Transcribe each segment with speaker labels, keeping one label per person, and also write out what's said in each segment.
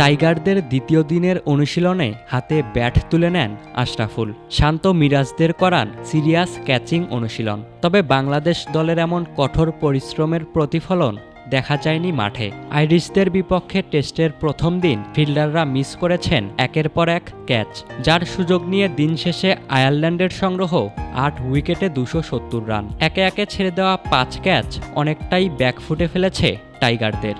Speaker 1: টাইগারদের দ্বিতীয় দিনের অনুশীলনে হাতে ব্যাট তুলে নেন আশরাফুল। শান্ত মিরাজদের করান সিরিয়াস ক্যাচিং অনুশীলন। তবে বাংলাদেশ দলের এমন কঠোর পরিশ্রমের প্রতিফলন দেখা যায়নি মাঠে। আইরিশদের বিপক্ষে টেস্টের প্রথম দিন ফিল্ডাররা মিস করেছেন একের পর এক ক্যাচ, যার সুযোগ নিয়ে দিন শেষে আয়ারল্যান্ডের সংগ্রহ আট উইকেটে দুশো সত্তর রান। একে একে ছেড়ে দেওয়া পাঁচ ক্যাচ অনেকটাই ব্যাকফুটে ফেলেছে টাইগারদের।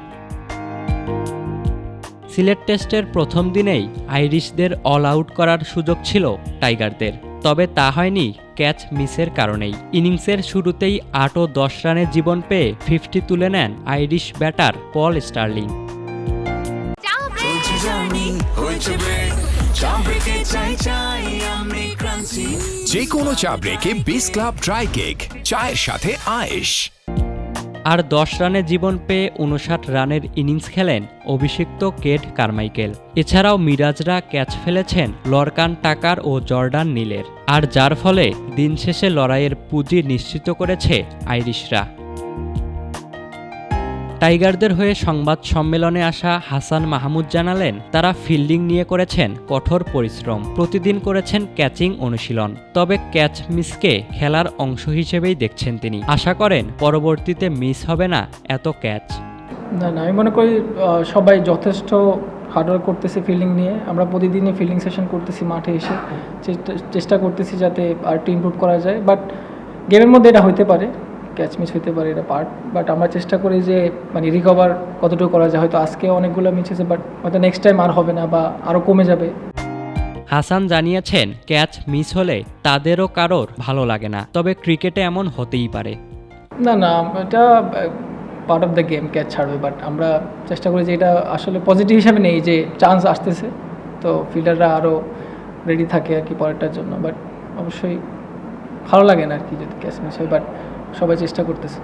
Speaker 1: সিলেট টেস্টের প্রথম দিনেই আইরিশদের অল আউট করার সুযোগ ছিল টাইগারদের। তবে তা হয়নি ক্যাচ মিসের কারণেই। ইনিংসের শুরুতেই আট ও দশ রানের জীবন পেয়ে ফিফটি তুলে নেন আইরিশ ব্যাটার পল স্টার্লিং।
Speaker 2: যে কোনো চা ব্রেকে বিস ক্লাব ড্রাই কেক চায়ের সাথে আয়েশ।
Speaker 1: আর দশ রানে জীবন পেয়ে উনষাট রানের ইনিংস খেলেন অভিষিক্ত কেট কারমাইকেল। এছাড়াও মিরাজরা ক্যাচ ফেলেছেন লরকান টাকার ও জর্ডান নীলের। আর যার ফলে দিন শেষে লড়াইয়ের পুঁজি নিশ্চিত করেছে আইরিশরা। টাইগারদের হয়ে সংবাদ সম্মেলনে আসা হাসান মাহমুদ জানালেন, তারা ফিল্ডিং নিয়ে করেছেন কঠোর পরিশ্রম। প্রতিদিন করেছেন ক্যাচিং অনুশীলন। তবে ক্যাচ মিসকে খেলার অংশ হিসেবেই দেখছেন তিনি। আশা করেন, পরবর্তীতে মিস হবে না এত ক্যাচ।
Speaker 3: না না, আমি মনে করি সবাই যথেষ্ট হার্ডওয়ার্ক করতেছে ফিল্ডিং নিয়ে। আমরা প্রতিদিনই ফিল্ডিং সেশন করতেছি মাঠে এসে। চেষ্টা- করতেছি যাতে আর একটু ইমপ্রুভ করা যায়। বাট গেমের মধ্যে এটা হইতে পারে। ক্যাচ মিস হইতে পারে এটা পার্ট বাট আমরা চেষ্টা করি যে মানে রিকভার কতটুকু করা যায়। হয়তো আজকে অনেকগুলো মিস হয়েছে বাট হয়তো নেক্সট টাইম আর হবে না বা আরও কমে যাবে।
Speaker 1: হাসান জানিয়েছেন ক্যাচ মিস হলে তাদেরও কারোর ভালো লাগে না তবে ক্রিকেটে এমন হতেই পারে।
Speaker 3: না না এটা part of the game catch ছাড়বে বাট আমরা চেষ্টা করি যে এটা আসলে পজিটিভ হিসাবে নেই যে চান্স আসতেছে তো ফিল্ডাররা আরও রেডি থাকে আর কি পরেরটার জন্য বাট অবশ্যই ভালো লাগে না আর কি যদি ক্যাচ মিস হয় বাট সবাই চেষ্টা করতেছে।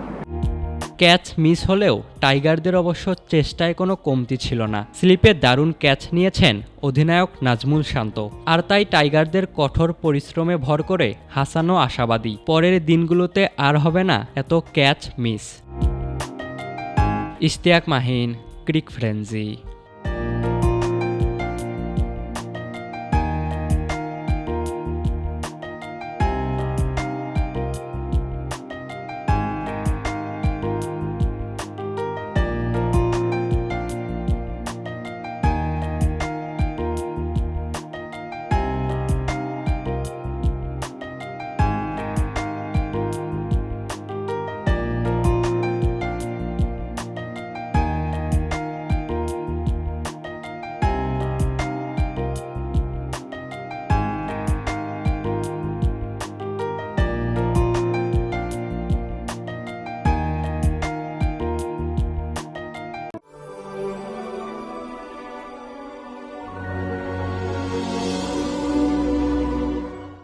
Speaker 1: ক্যাচ মিস হলেও টাইগারদের অবশ্য চেষ্টায় কোনো কমতি ছিল না। স্লিপে দারুণ ক্যাচ নিয়েছেন অধিনায়ক নাজমুল শান্ত। আর তাই টাইগারদের কঠোর পরিশ্রমে ভর করে হাসানো আশাবাদী। পরের দিনগুলোতে আর হবে না এত catch miss. Ishtiaq Mahin, cric frenzy.